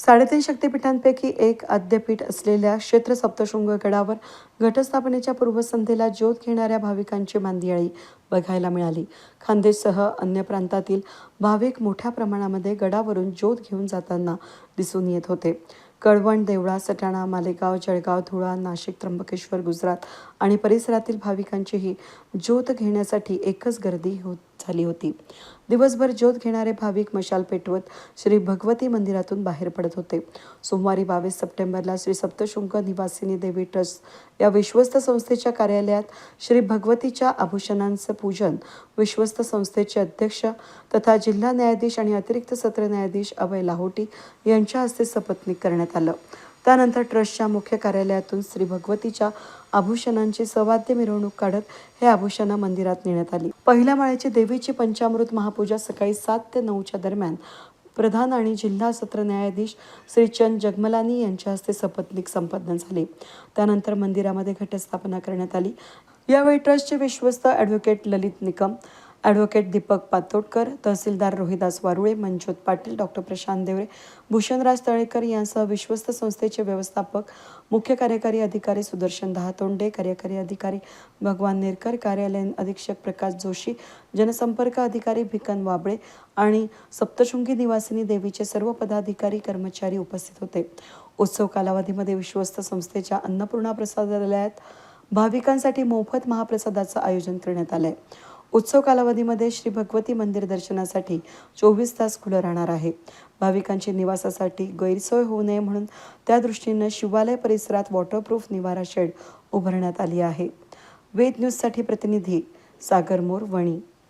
साडेतीन शक्तिपीठांपैकी एक आद्यपीठ असलेल्या क्षेत्र सप्तशृंग गडावर घटस्थापनेच्या पूर्वसंध्येला ज्योत घेणाऱ्या भाविकांची मांदियाळी बघायला मिळाली. खानदेशसह अन्य प्रांतातील भाविक मोठ्या प्रमाणामध्ये गडावरून ज्योत घेऊन जाताना दिसून येत होते. कळवण देवळा सटाणा मालेगाव जळगाव धुळा नाशिक त्र्यंबकेश्वर गुजरात आणि परिसरातील भाविकांचीही ज्योत घेण्यासाठी एकच गर्दी होत. झाली होती. दिवसभर ज्योत घेणारे भाविक मशाल पेटवत श्री भगवती मंदिरातून बाहेर पडत होते. सोमवारी बावीस सप्टेंबरला श्री सप्तशृंग निवासिनी देवी ट्रस्ट या विश्वस्त संस्थेच्या कार्यालयात श्री भगवतीच्या आभूषणांचं पूजन विश्वस्त संस्थेचे अध्यक्ष तथा जिल्हा न्यायाधीश आणि अतिरिक्त सत्र न्यायाधीश अभय लाहोटी यांच्या हस्ते सपत्नीक करण्यात आलं. त्यानंतर ट्रस्टच्या मुख्य कार्यालयातून श्री भगवतीच्या आभूषणांची सवाद्य मिरवणूक काढत हे आभूषणं मंदिरात नेण्यात आली. पहिल्या माळ्याची देवीची पंचामृत महापूजा सकाळी सात ते नऊच्या दरम्यान प्रधान आणि जिल्हा सत्र न्यायाधीश श्री चंद जगमलानी यांच्या हस्ते सपत्नीक संपन्न झाले. त्यानंतर मंदिरामध्ये घटस्थापना करण्यात आली. यावेळी ट्रस्टचे विश्वस्त ॲडव्होकेट ललित निकम ॲडव्होकेट दीपक पातोडकर तहसीलदार रोहिदास वारुळे मनजोत पाटील डॉक्टर प्रशांत देवरे भूषणराज तळेकर यांसह विश्वस्त संस्थेचे व्यवस्थापक मुख्य कार्यकारी अधिकारी सुदर्शन दहातोंडे कार्यकारी अधिकारी भगवान नेरकर कार्यालयीन अधीक्षक प्रकाश जोशी जनसंपर्क अधिकारी भिकन वाबळे आणि सप्तशृंगी निवासिनी देवीचे सर्व पदाधिकारी कर्मचारी उपस्थित होते. उत्सव कालावधीमध्ये विश्वस्त संस्थेच्या अन्नपूर्णा प्रसादालयात भाविकांसाठी मोफत महाप्रसादाचं आयोजन करण्यात आलं आहे उत्सव कालावधीमध्ये श्री भगवती मंदिर दर्शनासाठी चोवीस तास खुलं राहणार आहे. भाविकांची निवासासाठी गैरसोय होऊ नये म्हणून त्या दृष्टीनं शिवालय परिसरात वॉटरप्रूफ निवारा शेड उभारण्यात आली आहे. वेद न्यूजसाठी प्रतिनिधी सागर मोर वणी